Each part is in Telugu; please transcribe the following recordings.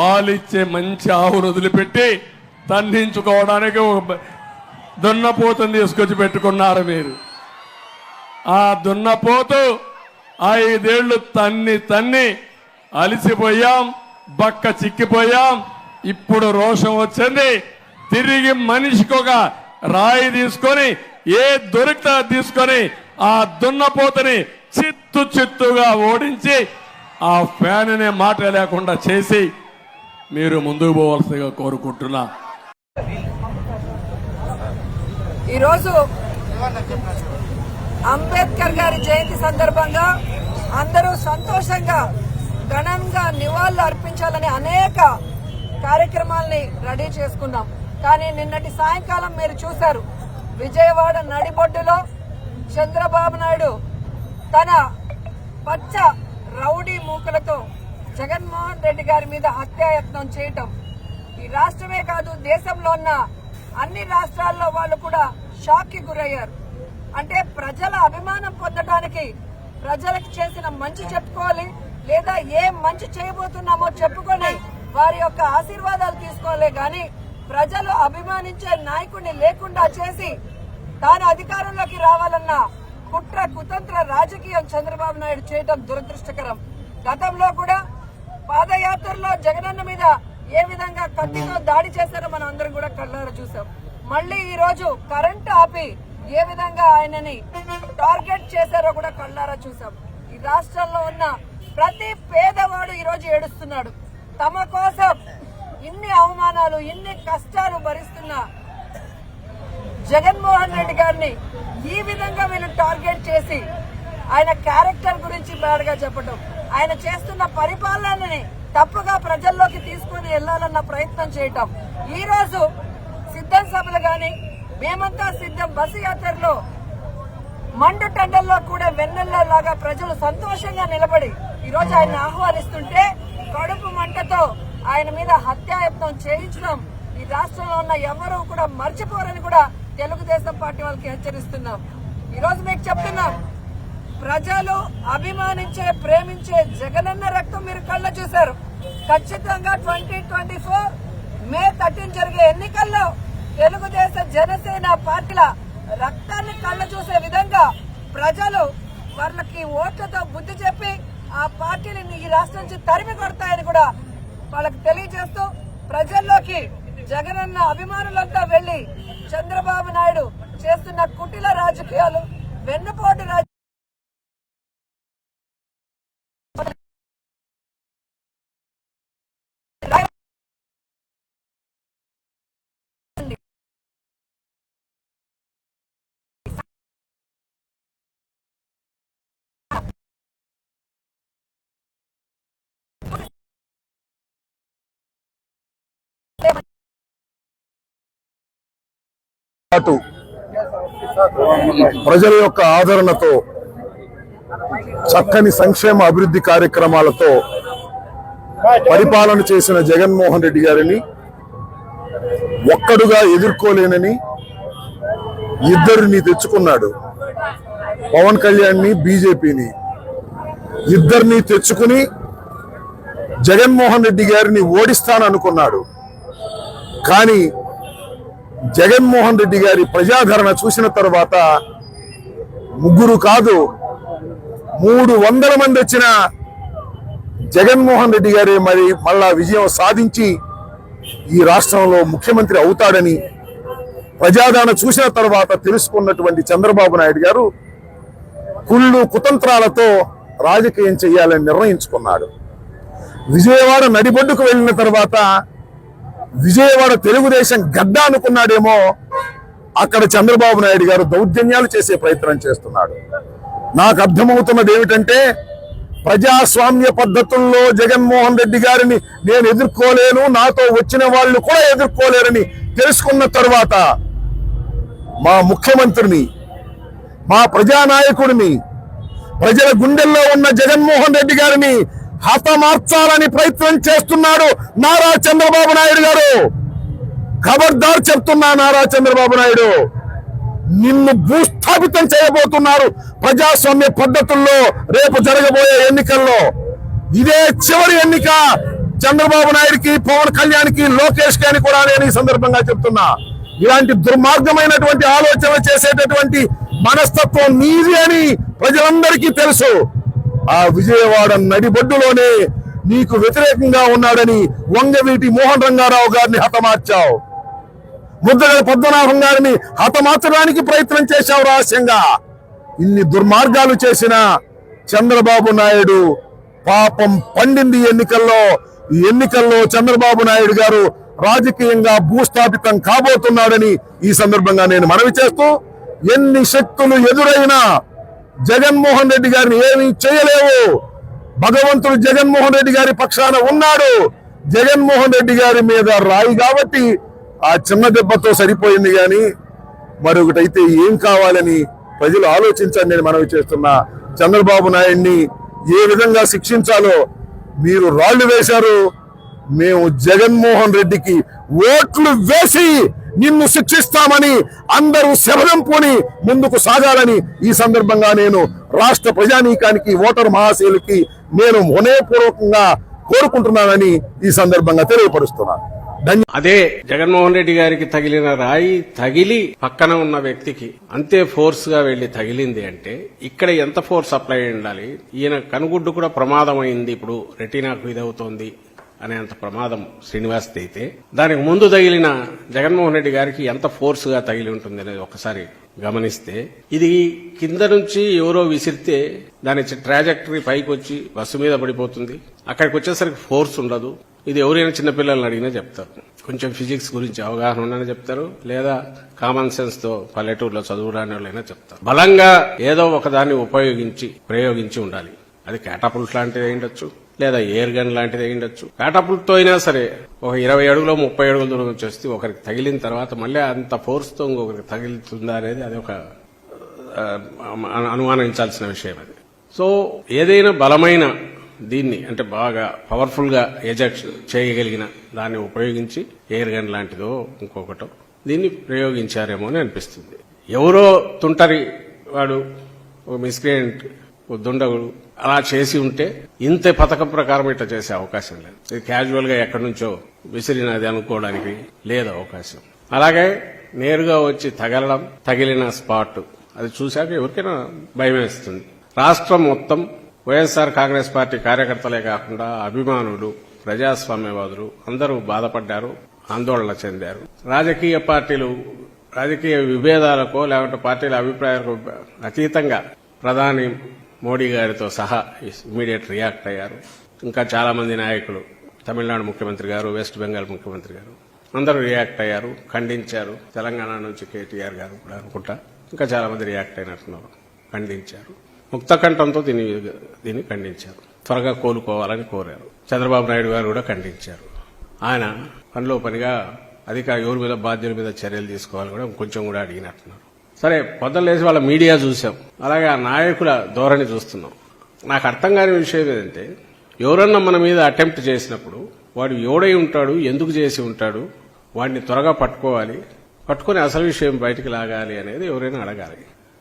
పాలిచ్చే మంచి ఆవును వదిలిపెట్టి తండించుకోవడానికి ఒక దున్నపోతుని తీసుకొచ్చి పెట్టుకున్నారు మీరు ఆ దున్నపోతు ఐదేళ్ళు తన్ని తన్ని అలిసిపోయాం బక్క చిక్కిపోయాం ఇప్పుడు రోషం వచ్చింది. తిరిగి మనిషికి ఒక రాయి తీసుకొని ఏ దొరికితే తీసుకొని ఆ దున్నపోతుని చిత్తు చిత్తుగా ఓడించి ఆ ఫ్యాన్నే మాట లేకుండా చేసి మీరు ముందుకు పోవాల్సిగా కోరుకుంటున్నా. ఈరోజు అంబేద్కర్ గారి జయంతి సందర్భంగా అందరూ సంతోషంగా ఘనంగా నివాళులు అర్పించాలని అనేక కార్యక్రమాల్ని రెడీ చేసుకున్నాం. కానీ నిన్నటి సాయంకాలం మీరు చూశారు విజయవాడ నడిబొడ్డులో చంద్రబాబు నాయుడు తన పచ్చ రౌడీ మూకలతో జగన్మోహన్ రెడ్డి గారి మీద హత్యాయత్నం చేయటం ఈ రాష్ట్రమే కాదు దేశంలో ఉన్న అన్ని రాష్ట్రాల్లో వాళ్ళు కూడా షాక్కి గురయ్యారు. అంటే ప్రజల అభిమానం పొందడానికి ప్రజలకు చేసిన మంచి చెప్పుకోవాలి లేదా ఏ మంచి చేయబోతున్నామో చెప్పుకొని వారి యొక్క ఆశీర్వాదాలు తీసుకోవాలి గాని ప్రజలు అభిమానించే నాయకుడిని లేకుండా చేసి తాను అధికారంలోకి రావాలన్న కుట్ర కుతంత్ర రాజకీయం చంద్రబాబు నాయుడు చేయడం దురదృష్టకరం. గతంలో కూడా పాదయాత్రలో జగనన్న మీద ఏ విధంగా కత్తితో దాడి చేశారో మనం అందరం కూడా కళ్ళారా చూసాం. మళ్ళీ ఈ రోజు కరెంట్ ఆపి ఏ విధంగా ఆయనని టార్గెట్ చేశారో కూడా కళ్ళారా చూసాం. ఈ రాష్ట్రంలో ఉన్న ప్రతి పేదవాడు ఈ రోజు ఏడుస్తున్నాడు. తమ కోసం ఇన్ని అవమానాలు ఇన్ని కష్టాలు భరిస్తున్న జగన్మోహన్ రెడ్డి గారిని ఈ విధంగా వీళ్ళు టార్గెట్ చేసి ఆయన క్యారెక్టర్ గురించి బ్యాడ్గా చెప్పడం ఆయన చేస్తున్న పరిపాలనని తప్పుగా ప్రజల్లోకి తీసుకుని వెళ్ళాలన్న ప్రయత్నం చేయటం. ఈ రోజు సిద్ధం సభలు గాని మేమంతా సిద్ధం బస్సు యాత్రలో మండు టెండల్లో కూడా వెన్నెల్లో లాగా ప్రజలు సంతోషంగా నిలబడి ఈ రోజు ఆయన ఆహ్వానిస్తుంటే కడుపు మంటతో ఆయన మీద హత్యాయత్నం చేయించడం ఈ రాష్ట్రంలో ఉన్న ఎవరూ కూడా మర్చిపోరని కూడా తెలుగుదేశం పార్టీ వాళ్ళకి హెచ్చరిస్తున్నాం. ఈ రోజు మీకు చెప్తున్నాం. ప్రజలు అభిమానించే ప్రేమించే జగనన్న రక్తం మీరు కళ్ళ చూశారు. ఖచ్చితంగా twenty twenty four May thirteen జరిగే ఎన్నికల్లో తెలుగుదేశం జనసేన పార్టీల రక్తాన్ని కళ్ళ చూసే విధంగా ప్రజలు వాళ్ళకి ఓట్లతో బుద్ధి చెప్పి ఆ పార్టీని ఈ రాష్ట్రం నుంచి తరిమి కొడతాయని కూడా వాళ్ళకి తెలియజేస్తూ ప్రజల్లోకి జగనన్న అభిమానులంతా వెళ్ళి చంద్రబాబు నాయుడు చేస్తున్న కుటిల రాజకీయాలు వెన్నుపోటు రాజ పాటు ప్రజల యొక్క ఆదరణతో చక్కని సంక్షేమ అభివృద్ధి కార్యక్రమాలతో పరిపాలన చేసిన జగన్మోహన్ రెడ్డి గారిని ఒక్కడుగా ఎదుర్కోలేనని ఇద్దరిని తెచ్చుకున్నాడు. పవన్ కళ్యాణ్ని బీజేపీని. ఇద్దరిని తెచ్చుకుని జగన్మోహన్ రెడ్డి గారిని ఓడిస్తాననుకున్నాడు. కానీ జగన్మోహన్ రెడ్డి గారి ప్రజాధరణ చూసిన తర్వాత ముగ్గురు కాదు మూడు వందల మంది వచ్చిన జగన్మోహన్ రెడ్డి గారే మరి మళ్ళా విజయం సాధించి ఈ రాష్ట్రంలో ముఖ్యమంత్రి అవుతాడని ప్రజాదరణ చూసిన తర్వాత తెలుసుకున్నటువంటి చంద్రబాబు నాయుడు గారు కుళ్ళు కుతంత్రాలతో రాజకీయం చేయాలని నిర్ణయించుకున్నాడు. విజయవాడ నడిబొడ్డుకు వెళ్ళిన తర్వాత విజయవాడ తెలుగుదేశం గడ్డ అనుకున్నాడేమో అక్కడ చంద్రబాబు నాయుడు గారు దౌర్జన్యాలు చేసే ప్రయత్నం చేస్తున్నాడు. నాకు అర్థమవుతున్నది ఏమిటంటే ప్రజాస్వామ్య పద్ధతుల్లో జగన్మోహన్ రెడ్డి గారిని నేను ఎదుర్కోలేను నాతో వచ్చిన వాళ్ళు కూడా ఎదుర్కోలేరని తెలుసుకున్న తర్వాత మా ముఖ్యమంత్రిని మా ప్రజానాయకుడిని ప్రజల గుండెల్లో ఉన్న జగన్మోహన్ రెడ్డి గారిని హతమార్చాలని ప్రయత్నం చేస్తున్నాడు నారా చంద్రబాబు నాయుడు గారు. ఖబర్దార్ చెప్తున్నా నారా చంద్రబాబు నాయుడు. నిన్ను భూస్థాపితం చేయబోతున్నారు ప్రజాస్వామ్య పద్ధతుల్లో రేపు జరగబోయే ఎన్నికల్లో. ఇదే చివరి ఎన్నిక చంద్రబాబు నాయుడుకి పవన్ కళ్యాణ్కి లోకేష్కి అని కూడా నేను ఈ సందర్భంగా చెప్తున్నా. ఇలాంటి దుర్మార్గమైనటువంటి ఆలోచన చేసేటటువంటి మనస్తత్వం నీది అని ప్రజలందరికీ తెలుసు. ఆ విజయవాడ నడిబొడ్డులోనే నీకు వ్యతిరేకంగా ఉన్నాడని వంగవీటి మోహన్ రంగారావు గారిని హతమార్చావు. ముద్దగడ పద్మనాభం గారిని హతమార్చడానికి ప్రయత్నం చేశావు రహస్యంగా. ఇన్ని దుర్మార్గాలు చేసిన చంద్రబాబు నాయుడు పాపం పండింది ఎన్నికల్లో. ఈ ఎన్నికల్లో చంద్రబాబు నాయుడు గారు రాజకీయంగా భూస్థాపితం కాబోతున్నాడని ఈ సందర్భంగా నేను మనవి చేస్తూ ఎన్ని శక్తులు ఎదురైనా జగన్మోహన్ రెడ్డి గారిని ఏమీ చేయలేవు. భగవంతుడు జగన్మోహన్ రెడ్డి గారి పక్షాన ఉన్నాడు. జగన్మోహన్ రెడ్డి గారి మీద రాయి కాబట్టి ఆ చిన్న దెబ్బతో సరిపోయింది గాని మరొకటైతే ఏం కావాలని ప్రజలు ఆలోచించండి నేను మనవి చేస్తున్నా చంద్రబాబు నాయుడిని ఏ విధంగా శిక్షించాలో మీరు రాళ్ళు వేశారు. మేము జగన్మోహన్ రెడ్డికి ఓట్లు వేసి నిన్ను శిక్షిస్తామని అందరూ శబదం పోని ముందుకు సాగాలని ఈ సందర్భంగా నేను రాష్ట్ర ప్రజానీకానికి ఓటర్ మహాశైలికి నేను హృదయపూర్వకంగా కోరుకుంటున్నానని ఈ సందర్భంగా తెలియపరుస్తున్నాను. అదే జగన్మోహన్ రెడ్డి గారికి తగిలిన రాయి తగిలి పక్కన ఉన్న వ్యక్తికి అంతే ఫోర్స్గా వెళ్ళి తగిలింది అంటే ఇక్కడ ఎంత ఫోర్స్ అప్లై ఉండాలి? ఈయన కనుగుడ్డు కూడా ప్రమాదమైంది ఇప్పుడు. రెటీనాకు ఇదవుతోంది. అనేంత ప్రమాదం శ్రీనివాస్ అయితే దానికి ముందు తగిలిన జగన్మోహన్ రెడ్డి గారికి ఎంత ఫోర్స్గా తగిలి ఉంటుంది అనేది ఒకసారి గమనిస్తే ఇది కింద నుంచి ఎవరో విసిరితే దాని ట్రాజెక్టరీ పైకి వచ్చి బస్సు మీద పడిపోతుంది. అక్కడికి వచ్చేసరికి ఫోర్స్ ఉండదు. ఇది ఎవరైనా చిన్నపిల్లల్ని అడిగినా చెప్తారు. కొంచెం ఫిజిక్స్ గురించి అవగాహన ఉండని చెప్తారు. లేదా కామన్ సెన్స్తో పల్లెటూరులో చదువు రాని వాళ్ళైనా చెప్తారు. బలంగా ఏదో ఒకదాన్ని ఉపయోగించి ప్రయోగించి ఉండాలి. అది క్యాటపుల్ట్ లాంటిది అయి ఉండొచ్చు. లేదా ఎయిర్ గన్ లాంటిది అయ్యుండొచ్చు. ఉండొచ్చు అయినా సరే ఒక ఇరవై అడుగులో ముప్పై అడుగుల దూరం నుంచి ఒకరికి తగిలిన తర్వాత మళ్ళీ అంత ఫోర్స్తో ఇంకొకరికి తగిలుతుందా అనేది అది ఒక అనుమానించాల్సిన విషయం అది. సో ఏదైనా బలమైన దీన్ని అంటే బాగా పవర్ఫుల్గా ఎజెక్ట్ చేయగలిగిన దాన్ని ఉపయోగించి ఎయిర్ గన్ లాంటిదో ఇంకొకటో దీన్ని ప్రయోగించారేమో అని అనిపిస్తుంది. ఎవరో తుంటరి వాడు ఒక మిస్క్రియంట్ ఒక దుండగుడు అలా చేసి ఉంటే ఇంత పథకం ప్రకారం ఇట్లా చేసే అవకాశం లేదు. ఇది క్యాజువల్గా ఎక్కడి నుంచో విసిరినది అనుకోవడానికి లేదు అవకాశం. అలాగే నేరుగా వచ్చి తగలడం తగిలిన స్పాట్. అది చూశాక ఎవరికైనా భయం వేస్తుంది. రాష్ట్రం మొత్తం వైఎస్ఆర్ కాంగ్రెస్ పార్టీ కార్యకర్తలే కాకుండా అభిమానులు ప్రజాస్వామ్యవాదులు అందరూ బాధపడ్డారు ఆందోళన చెందారు. రాజకీయ పార్టీలు రాజకీయ విభేదాలకో లేకుంటే పార్టీల అభిప్రాయాలకు అతీతంగా ప్రధాని మోడీ గారితో సహా ఇమీడియట్ రియాక్ట్ అయ్యారు. ఇంకా చాలా మంది నాయకులు తమిళనాడు ముఖ్యమంత్రి గారు వెస్ట్ బెంగాల్ ముఖ్యమంత్రి గారు అందరూ రియాక్ట్ అయ్యారు ఖండించారు. తెలంగాణ నుంచి కేటీఆర్ గారు కూడా అనుకుంటా. ఇంకా చాలా మంది రియాక్ట్ అయినట్టున్నారు ఖండించారు. ముక్త కంఠంతో దీన్ని దీన్ని ఖండించారు. త్వరగా కోలుకోవాలని కోరారు. చంద్రబాబు నాయుడు గారు కూడా ఖండించారు. ఆయన పనిలో పనిగా అధిక ఎవరి మీద బాధ్యుల మీద చర్యలు తీసుకోవాలి కూడా కొంచెం కూడా అడిగినట్టున్నారు. సరే పొద్దున్న లేచి వాళ్ళ మీడియా చూసాం. అలాగే ఆ నాయకుల ధోరణి చూస్తున్నాం. నాకు అర్థం కాని విషయం ఏంటంటే ఎవరన్నా మన మీద అటెంప్ట్ చేసినప్పుడు వాడు ఎవడై ఉంటాడు ఎందుకు చేసి ఉంటాడు వాడిని త్వరగా పట్టుకోవాలి పట్టుకొని అసలు విషయం బయటికి లాగాలి అనేది ఎవరైనా అడగాలి.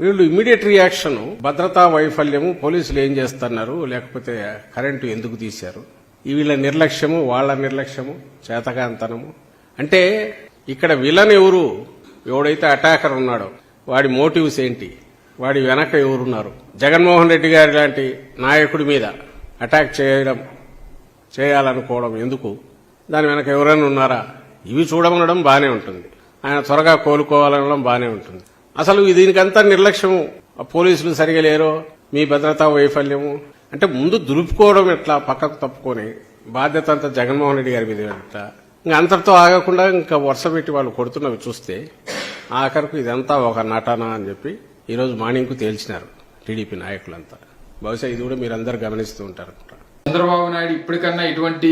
వీళ్ళు ఇమ్మీడియట్ రియాక్షన్ భద్రతా వైఫల్యము పోలీసులు ఏం చేస్తున్నారు లేకపోతే కరెంటు ఎందుకు తీశారు వీళ్ళ నిర్లక్ష్యము వాళ్ళ నిర్లక్ష్యము చేతకాంతనము. అంటే ఇక్కడ విలన్ ఎవరు? ఎవడైతే అటాకర్ ఉన్నాడో. వాడి మోటివ్స్ ఏంటి? వాడి వెనక ఎవరున్నారు? జగన్మోహన్ రెడ్డి గారి లాంటి నాయకుడి మీద అటాక్ చేయడం చేయాలనుకోవడం ఎందుకు? దాని వెనక ఎవరైనా ఉన్నారా? ఇవి చూడమనడం బానే ఉంటుంది. ఆయన త్వరగా కోలుకోవాలనడం బానే ఉంటుంది. అసలు దీనికంతా నిర్లక్ష్యము? ఆ పోలీసులు సరిగా లేరో? మీ భద్రతా వైఫల్యము? అంటే ముందు దులుపుకోవడం ఎట్లా? పక్కకు తప్పుకొని బాధ్యత అంతా జగన్మోహన్ రెడ్డి గారి మీద ఎట్లా ఇంకా అంతటితో ఆగకుండా ఇంకా వరుస పెట్టి వాళ్ళు కొడుతున్నవి చూస్తే ఆఖరకు ఇదంతా ఒక నటన అని చెప్పి ఈరోజు మార్నింగ్కు తేల్చినారు టీడీపీ నాయకులంతా. బహుశా ఇది కూడా మీరందరూ గమనిస్తూ ఉంటారు చంద్రబాబు నాయుడు ఇప్పటికన్నా ఇటువంటి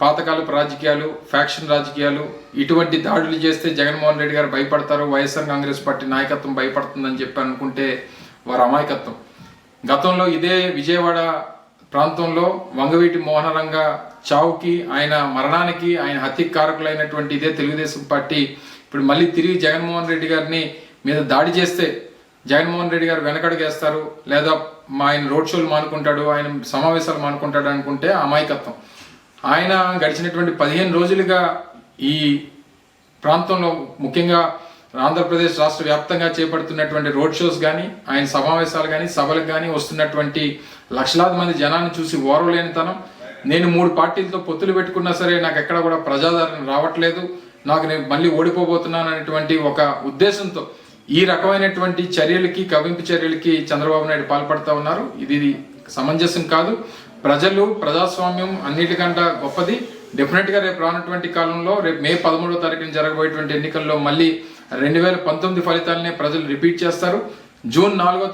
పాతకాలపు రాజకీయాలు ఫ్యాక్షన్ రాజకీయాలు ఇటువంటి దాడులు చేస్తే జగన్మోహన్ రెడ్డి గారు భయపడతారు వైఎస్ఆర్ కాంగ్రెస్ పార్టీ నాయకత్వం భయపడుతుందని చెప్పి అనుకుంటే వారి అమాయకత్వం. గతంలో ఇదే విజయవాడ ప్రాంతంలో వంగవీటి మోహనరంగ చావుకి ఆయన మరణానికి ఆయన హత్య కారకులైనటువంటి ఇదే తెలుగుదేశం పార్టీ ఇప్పుడు మళ్ళీ తిరిగి జగన్మోహన్ రెడ్డి గారిని మీద దాడి చేస్తే జగన్మోహన్ రెడ్డి గారు వెనకడుగేస్తారు లేదా మా ఆయన రోడ్ షోలు మానుకుంటాడు ఆయన సమావేశాలు మానుకుంటాడు అనుకుంటే అమాయకత్వం. ఆయన గడిచినటువంటి పదిహేను రోజులుగా ఈ ప్రాంతంలో ముఖ్యంగా ఆంధ్రప్రదేశ్ రాష్ట్ర వ్యాప్తంగా చేపడుతున్నటువంటి రోడ్ షోస్ కానీ ఆయన సమావేశాలు కానీ సభలకు కానీ వస్తున్నటువంటి లక్షలాది మంది జనాన్ని చూసి ఓర్వలేనితనం. నేను మూడు పార్టీలతో పొత్తులు పెట్టుకున్నా సరే నాకు ఎక్కడ కూడా ప్రజాదరణ రావట్లేదు. నాకు నేను మళ్ళీ ఓడిపోబోతున్నాను అనేటువంటి ఒక ఉద్దేశంతో ఈ రకమైనటువంటి చర్యలకి కవింపు చర్యలకి చంద్రబాబు నాయుడు పాల్పడతా ఉన్నారు. ఇది సమంజసం కాదు. ప్రజలు ప్రజాస్వామ్యం అన్నిటికంటే గొప్పది. డెఫినెట్గా రేపు రానటువంటి కాలంలో రేపు మే పదమూడవ తారీఖున జరగబోయేటువంటి ఎన్నికల్లో మళ్ళీ రెండు వేల పంతొమ్మిది ఫలితాలనే ప్రజలు రిపీట్ చేస్తారు. జూన్ నాలుగో